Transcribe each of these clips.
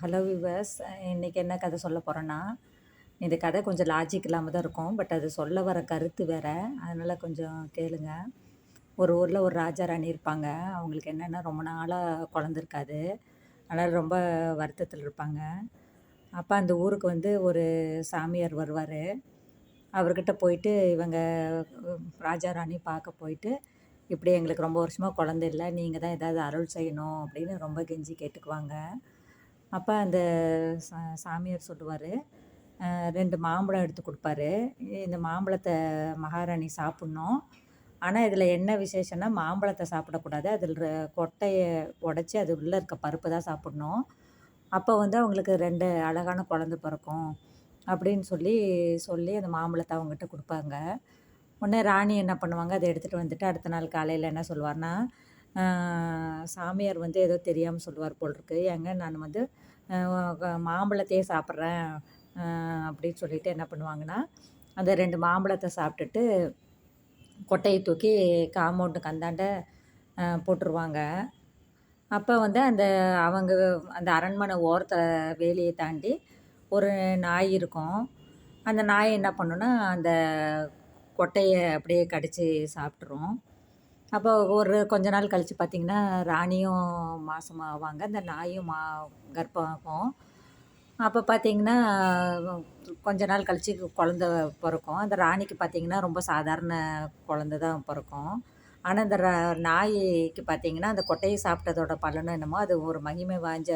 Hello viewers இன்றைக்கி என்ன கதை சொல்ல போகிறேன்னா இந்த கதை கொஞ்சம் லாஜிக் இல்லாமல் தான் இருக்கும். பட் அது சொல்ல வர கருத்து வேறு. அதனால் கொஞ்சம் கேளுங்க. ஒரு ஊரில் ஒரு ராஜா ராணி இருப்பாங்க. அவங்களுக்கு என்னென்னா ரொம்ப நாளாக குழந்த இருக்காது. அதனால் ரொம்ப வருத்தத்தில் இருப்பாங்க. அப்போ அந்த ஊருக்கு வந்து ஒரு சாமியார் வருவார். அவர்கிட்ட போயிட்டு இவங்க ராஜா ராணி பார்க்க போயிட்டு இப்படி எங்களுக்கு ரொம்ப வருஷமாக குழந்த இல்லை. நீங்கள் தான் ஏதாவது அருள் செய்யணும். அப்படின்னு ரொம்ப கெஞ்சி கேட்டுக்குவாங்க. அப்போ அந்த சா சாமியார் சொல்லுவார் ரெண்டு மாம்பழம் எடுத்து கொடுப்பாரு. இந்த மாம்பழத்தை மகாராணி சாப்பிட்ணும். ஆனால் இதில் என்ன விசேஷம்னா மாம்பழத்தை சாப்பிடக்கூடாது. அதில் கொட்டையை உடச்சி அது உள்ளே இருக்க பருப்பு தான் சாப்பிட்ணும். அப்போ வந்து அவங்களுக்கு ரெண்டு அழகான குழந்த பிறக்கும் அப்படின்னு சொல்லி சொல்லி அந்த மாம்பழத்தை அவங்ககிட்ட கொடுப்பாங்க. உடனே ராணி என்ன பண்ணுவாங்க அதை எடுத்துகிட்டு வந்துட்டு அடுத்த நாள் காலையில் என்ன சொல்லுவார்னா சாமியார் வந்து ஏதோ தெரியாமல் சொல்லுவார் போல் இருக்கு. ஏங்க நான் வந்து மாம்பழத்தையே சாப்பிட்றேன் அப்படின்னு சொல்லிட்டு என்ன பண்ணுவாங்கன்னா அந்த ரெண்டு மாம்பழத்தை சாப்பிட்டுட்டு கொட்டையை தூக்கி காம்பவுண்டு கந்தாண்ட போட்டுருவாங்க. அப்போ வந்து அந்த அவங்க அந்த அரண்மனை ஓரத்தை வேலியை தாண்டி ஒரு நாய் இருக்கும். அந்த நாய் என்ன பண்ணுன்னா அந்த கொட்டையை அப்படியே கடித்து சாப்பிட்ரும் அப்போ ஒரு கொஞ்ச நாள் கழித்து பார்த்திங்கன்னா ராணியும் மாதமாவாங்க அந்த நாயும் மா கர்ப்பம் ஆகும் அப்போ பார்த்திங்கன்னா கொஞ்ச நாள் கழித்து குழந்த பிறக்கும். அந்த ராணிக்கு பார்த்திங்கன்னா ரொம்ப சாதாரண குழந்த தான் பிறக்கும். ஆனால் இந்த ர நாய்க்கு பார்த்திங்கன்னா அந்த கொட்டையை சாப்பிட்டதோட பலனும் என்னமோ அது ஒரு மகிமை வாய்ஞ்ச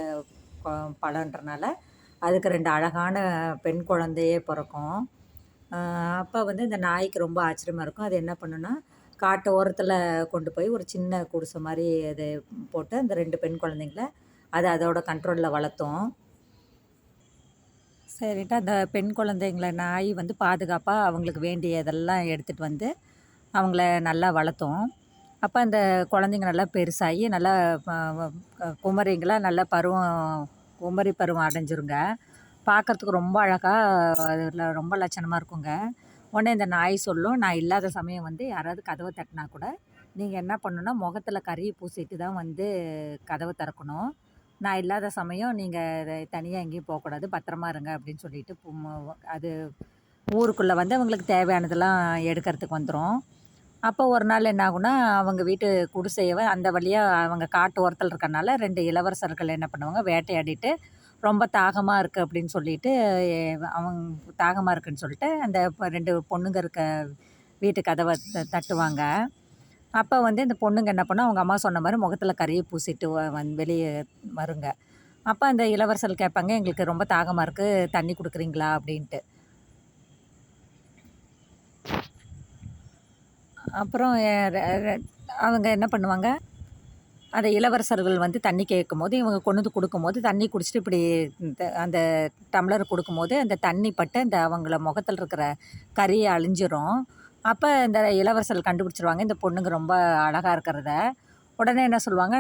பலன்றனால அதுக்கு ரெண்டு அழகான பெண் குழந்தையே பிறக்கும். அப்போ வந்து இந்த நாய்க்கு ரொம்ப ஆச்சரியமாக இருக்கும். அது என்ன பண்ணுன்னா காட்டு ஓரத்தில் கொண்டு போய் ஒரு சின்ன குடிசை மாதிரி அது போட்டு அந்த ரெண்டு பெண் குழந்தைங்கள அது அதோட கண்ட்ரோலில் வளர்த்தோம். சரின்ட்டு அந்த பெண் குழந்தைங்கள நாய் வந்து பாதுகாப்பாக அவங்களுக்கு வேண்டியதெல்லாம் எடுத்துகிட்டு வந்து அவங்கள நல்லா வளர்த்தோம். அப்போ அந்த குழந்தைங்க நல்லா பெருசாகி நல்லா குமரிங்களாம் நல்லா பருவம் குமரி பருவம் அடைஞ்சிருங்க. பார்க்குறதுக்கு ரொம்ப அழகாக அதில் ரொம்ப லட்சணமாக இருக்குங்க. உடனே இந்த நாய் சொல்லும். நான் இல்லாத சமயம் வந்து யாராவது கதவை தட்டினா கூட நீங்கள் என்ன பண்ணணுன்னா முகத்தில் கறியை பூசிட்டு தான் வந்து கதவை திறக்கணும். நான் இல்லாத சமயம் நீங்கள் தனியாக எங்கேயும் போகக்கூடாது பத்திரமா இருங்க அப்படின்னு சொல்லிட்டு அது ஊருக்குள்ளே வந்து அவங்களுக்கு தேவையானதெல்லாம் எடுக்கிறதுக்கு வந்துடும் அப்போ ஒரு நாள் என்ன ஆகுனா அவங்க வீட்டு குடிசையவை அந்த வழியாக அவங்க காட்டு ஓரத்தில் இருக்கறனால ரெண்டு இளவரசர்கள் என்ன பண்ணுவாங்க வேட்டையாடிட்டு ரொம்ப தாகமாக இருக்குது அப்படின்னு சொல்லிட்டு அவங்க தாகமாக இருக்குன்னு சொல்லிட்டு அந்த ரெண்டு பொண்ணுங்க இருக்க வீட்டு கதவை தட்டுவாங்க. அப்போ வந்து இந்த பொண்ணுங்க என்ன பண்ணும் அவங்க அம்மா சொன்ன மாதிரி முகத்தில் கறியை பூசிட்டு வந் வெளியே வருங்க. அப்போ அந்த இளவரசர் கேட்பாங்க எங்களுக்கு ரொம்ப தாகமாக இருக்குது தண்ணி கொடுக்குறீங்களா? அப்படின்ட்டு. அப்புறம் அவங்க என்ன பண்ணுவாங்க அந்த இளவரசர்கள் வந்து தண்ணி கேட்கும்போது இவங்க கொண்டு வந்து கொடுக்கும்போது தண்ணி குடிச்சிட்டு இப்படி அந்த டம்ளர் கொடுக்கும்போது அந்த தண்ணி பட்டு அந்த அவங்கள முகத்தில் இருக்கிற கறியை அழிஞ்சிரும். அப்போ இந்த இளவரசர்கள் கண்டுபிடிச்சிருவாங்க இந்த பொண்ணுங்க ரொம்ப அழகாக இருக்கிறத. உடனே என்ன சொல்லுவாங்க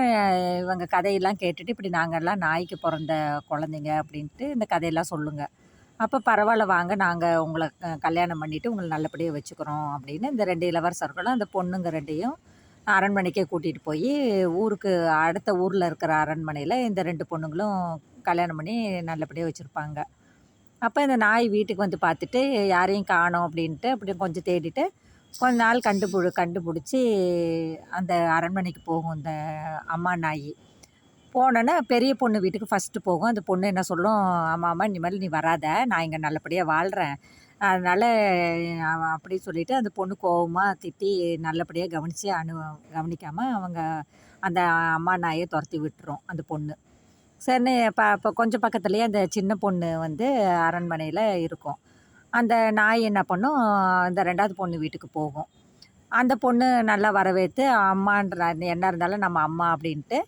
இவங்க கதையெல்லாம் கேட்டுட்டு இப்படி நாங்கள்லாம் நாய்க்கு பிறந்த குழந்தைங்க அப்படின்ட்டு இந்த கதையெல்லாம் சொல்லுங்கள் அப்போ பரவாயில்ல வாங்க நாங்கள் உங்களை கல்யாணம் பண்ணிவிட்டு உங்களை நல்லபடியாக வச்சுக்கிறோம் அப்படின்னு இந்த ரெண்டு இளவரசர்களும் அந்த பொண்ணுங்க ரெண்டையும் அரண்மனைக்கே கூட்டிகிட்டு போய் ஊருக்கு அடுத்த ஊரில் இருக்கிற அரண்மனையில் இந்த ரெண்டு பொண்ணுங்களும் கல்யாணம் பண்ணி நல்லபடியாக வச்சுருப்பாங்க. அப்போ இந்த நாய் வீட்டுக்கு வந்து பார்த்துட்டு யாரையும் காணோம் அப்படின்ட்டு அப்படி கொஞ்சம் தேடிட்டு கொஞ்ச நாள் கண்டுபிடி கண்டுபிடிச்சி அந்த அரண்மனைக்கு போகும் இந்த அம்மா நாய். போனோன்னே பெரிய பொண்ணு வீட்டுக்கு ஃபஸ்ட்டு போகும். அந்த பொண்ணு என்ன சொல்லும் ஆமாம் ஆமாம் இனிமேல் நீ வராத. நான் இங்கே நல்லபடியாக வாழ்கிறேன் அதனால் அப்படி சொல்லிவிட்டு அந்த பொண்ணு கோவமாக திட்டி நல்லபடியாக கவனித்து அனு கவனிக்காமல் அவங்க அந்த அம்மா நாயை துரத்தி விட்டுரும் அந்த பொண்ணு. சரின்னு ப இப்போ கொஞ்சம் பக்கத்துலேயே அந்த சின்ன பொண்ணு வந்து அரண்மனையில் இருக்கும். அந்த நாய் என்ன பண்ணும் அந்த ரெண்டாவது பொண்ணு வீட்டுக்கு போகும். அந்த பொண்ணு நல்லா வரவேற்று அம்மான்ற என்ன இருந்தாலும் நம்ம அம்மா அப்படின்ட்டு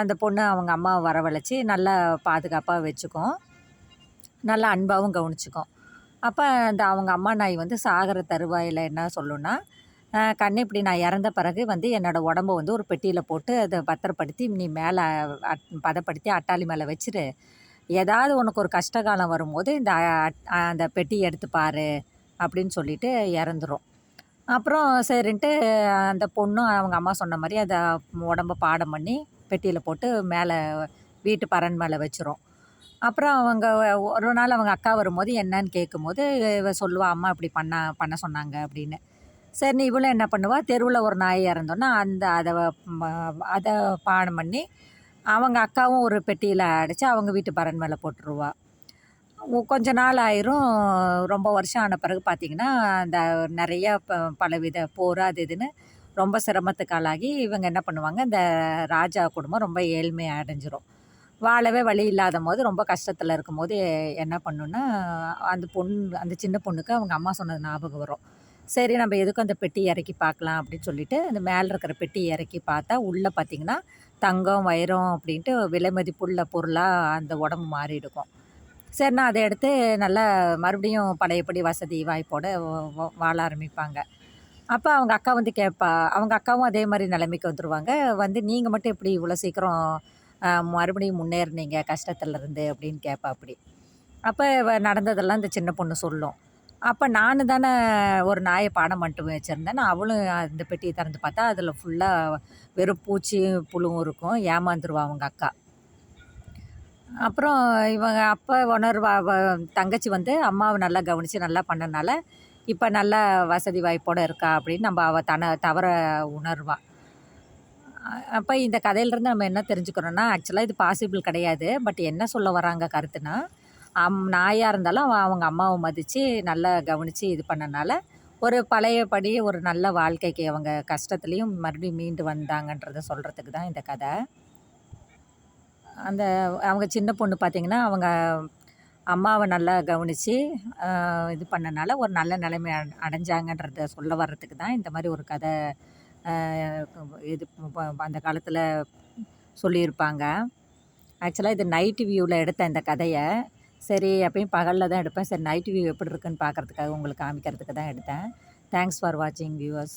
அந்த பொண்ணு அவங்க அம்மாவை வரவழைச்சி நல்லா பாதுகாப்பாக வச்சுக்கும். நல்லா அன்பாகவும் கவனிச்சிக்கும். அப்போ அந்த அவங்க அம்மா நாய் வந்து சாகிற தருவாயில் என்ன சொல்லுன்னா கண்ணு இப்படி நான் இறந்த பிறகு வந்து என்னோடய உடம்ப வந்து ஒரு பெட்டியில் போட்டு அதை பத்திரப்படுத்தி நீ மேலே அட் பதப்படுத்தி அட்டாளி மேலே வச்சிரு. ஏதாவது உனக்கு ஒரு கஷ்டகாலம் வரும்போது இந்த அந்த பெட்டி எடுத்து பாரு அப்படின்னு சொல்லிட்டு இறந்துரும். அப்புறம் சரின்ட்டு அந்த பொண்ணும் அவங்க அம்மா சொன்ன மாதிரி அதை உடம்ப பாடம் பண்ணி பெட்டியில் போட்டு மேலே வீட்டு பரன் மேலே வச்சிரும். அப்புறம் அவங்க ஒரு நாள் அவங்க அக்கா வரும்போது என்னன்னு கேட்கும்போது இவ சொல்லுவாள் அம்மா இப்படி பண்ண பண்ண சொன்னாங்க அப்படின்னு. சரி இவளும் என்ன பண்ணுவாள் தெருவில் ஒரு நாய் இறந்தோன்னா அந்த அதை அதை பானம் பண்ணி அவங்க அக்காவும் ஒரு பெட்டியில் அடைச்சி அவங்க வீட்டு பரன் மேலே போட்டுருவா. கொஞ்ச நாள் ஆயிரும். ரொம்ப வருஷம் ஆன பிறகு பார்த்திங்கன்னா அந்த நிறைய ப பலவித போர் அது இதுன்னு ரொம்ப சிரமத்துக்கு ஆளாகி இவங்க என்ன பண்ணுவாங்க இந்த ராஜா குடும்பம் ரொம்ப ஏழ்மை அடைஞ்சிரும் வாழவே வழி இல்லாத போது ரொம்ப கஷ்டத்தில் இருக்கும்போது என்ன பண்ணுன்னா அந்த பொண்ணு அந்த சின்ன பொண்ணுக்கு அவங்க அம்மா சொன்னது ஞாபகம் வரும். சரி நம்ம எதுக்கும் அந்த பெட்டி இறக்கி பார்க்கலாம் அப்படின்னு சொல்லிட்டு அந்த மேலே இருக்கிற பெட்டி இறக்கி பார்த்தா உள்ளே பார்த்தீங்கன்னா தங்கம் வைரம் அப்படின்ட்டு விலை மதிப்புள்ள பொருளாக அந்த உடம்பு மாறி இருக்கும் சரிண்ணா அதை எடுத்து நல்லா மறுபடியும் பழையபடி வசதி வாய்ப்போடு வாழ ஆரம்பிப்பாங்க. அப்போ அவங்க அக்கா வந்து கேட்பா அவங்க அக்காவும் அதே மாதிரி நிலைமைக்கு வந்துடுவாங்க வந்து நீங்கள் மட்டும் எப்படி இவ்வளோ சீக்கிரம் மறுபடியும் முன்னேறினீங்க கஷ்டத்துல இருந்து அப்படின்னு கேட்பா அப்படி அப்போ நடந்ததெல்லாம் இந்த சின்ன பொண்ணு சொல்லும். அப்போ நான் தானே ஒரு நாயை பாடம் மட்டும் வச்சுருந்தேன். அவளும் அந்த பெட்டியை திறந்து பார்த்தா அதில் ஃபுல்லாக வெறும் பூச்சியும் புழுவும் இருக்கும். ஏமாந்துருவா அவங்க அக்கா. அப்புறம் இவங்க அப்போ உணர்வா தங்கச்சி வந்து அம்மாவை நல்லா கவனித்து நல்லா பண்ணனால இப்போ நல்லா வசதி வாய்ப்போடு இருக்கா அப்படின்னு நம்ம அவள் தன தவற உணர்வாள் அப்போ இந்த கதையிலேருந்து நம்ம என்ன தெரிஞ்சுக்கிறோன்னா ஆக்சுவலாக இது பாசிபிள் கிடையாது. பட் என்ன சொல்ல வராங்க கருத்துனா அம் நாயாக இருந்தாலும் அவங்க அம்மாவை மதித்து நல்லா கவனித்து இது பண்ணனால ஒரு பழையபடி ஒரு நல்ல வாழ்க்கைக்கு அவங்க கஷ்டத்துலேயும் மறுபடியும் மீண்டு வந்தாங்கன்றத சொல்கிறதுக்கு தான் இந்த கதை. அந்த அவங்க சின்ன பொண்ணு பார்த்திங்கன்னா அவங்க அம்மாவை நல்லா கவனித்து இது பண்ணனால ஒரு நல்ல நிலைமை அடைஞ்சாங்கன்றத சொல்ல வர்றதுக்கு தான் இந்த மாதிரி ஒரு கதை இது அந்த காலத்தில் சொல்லியிருப்பாங்க. ஆக்சுவலாக இது நைட் வியூவில் எடுத்தேன் இந்த கதையை சரி எப்பயும் பகலில் தான் எடுப்பேன். சரி நைட் வியூ எப்படி இருக்குன்னு பார்க்குறதுக்காக உங்களுக்கு காமிக்கிறதுக்கு தான் எடுத்தேன். தேங்க்ஸ் ஃபார் வாட்சிங் வியூவர்ஸ்